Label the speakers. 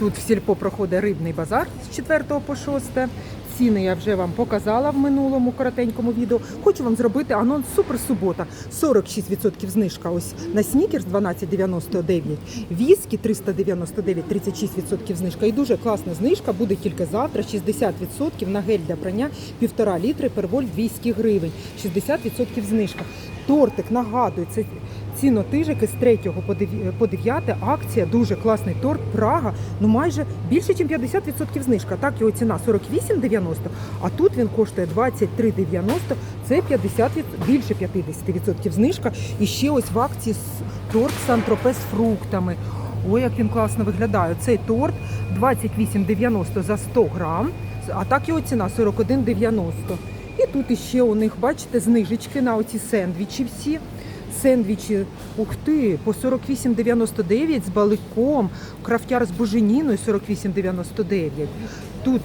Speaker 1: Тут в сільпо проходить рибний базар з 4 по 6. Ціни я вже вам показала в минулому коротенькому відео. Хочу вам зробити анонс супер субота. 46% знижка ось на снікерс 12,99, віскі 399, 36% знижка. І дуже класна знижка буде тільки завтра. 60% на гель для прання 1,5 літри перволь 200 гривень. 60% знижка. Тортик нагадую, це цінотижики з 3 по 9 акція, дуже класний торт Прага, ну майже більше, ніж 50% знижка. Так, його ціна 48,90, а тут він коштує 23,90, це 50, більше 50% знижка. І ще ось в акції торт Сан-Тропе з фруктами. Ой, як він класно виглядає. Цей торт 28,90 за 100 грам, а так його ціна 41,90. І тут іще у них, бачите, знижечки на оці сендвічі всі. Сендвічі, ух ти, по 48,99 з баликом, крафтяр з буженіною 48,99. Тут